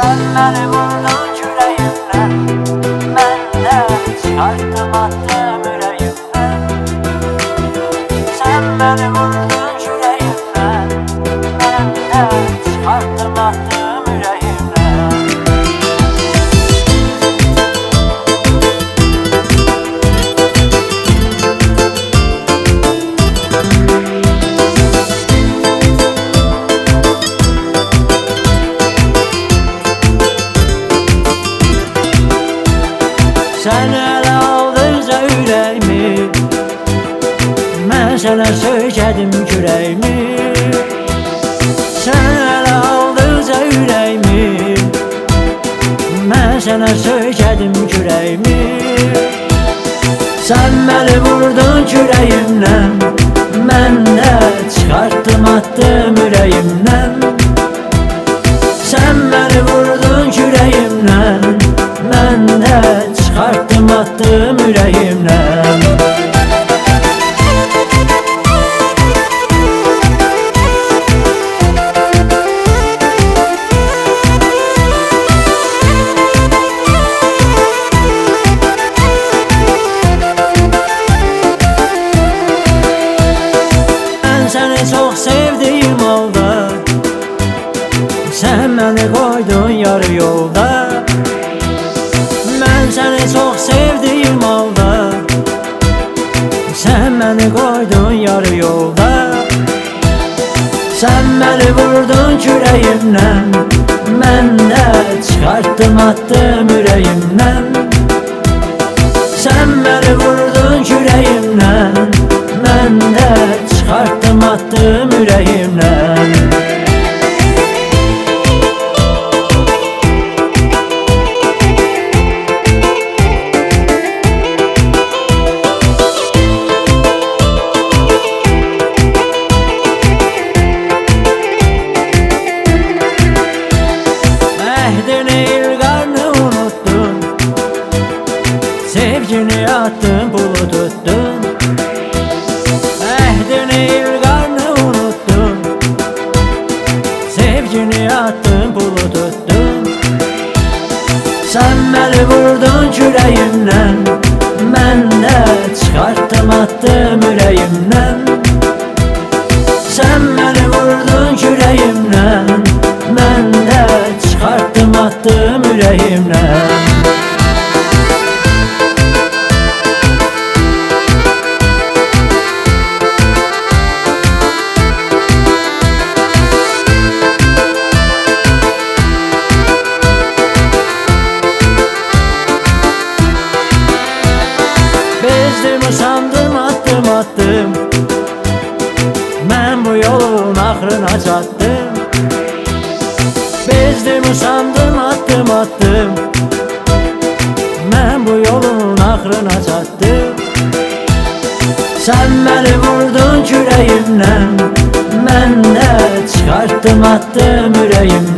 Sen beni vurdun küreğimden Ben de çıkarttım Sen ele aldınca yüreğimi Ben sana sökedim küreğimi. Sen ele aldınca yüreğimi Ben sana sökedim küreğimi. Sen beni vurdun küreğimden. Ben de çıkarttım attım çıkarttım attım yüreğimden çok sevdiğim oldu Sen beni Oh, Çox sevdiyim halda Sən məni qoydun yarı yolda. Sən məni vurdun kürəyimdən Mən də çıxartdım attım ürəyimdən Sevgini attın pulu tuttun Ehdini ilgarını unuttun. Sevgini attın pulu tuttun Sen beni vurdun küreğimden Ben de çıkarttım attım yüreğimden Bezdim usandım attım attım. Ben bu yolun ahrına çattım. Bezdim usandım attım attım. Ben bu yolun ahrına çattım. Sen beni vurdun küreğimden. Ben de çıkarttım attım yüreğimden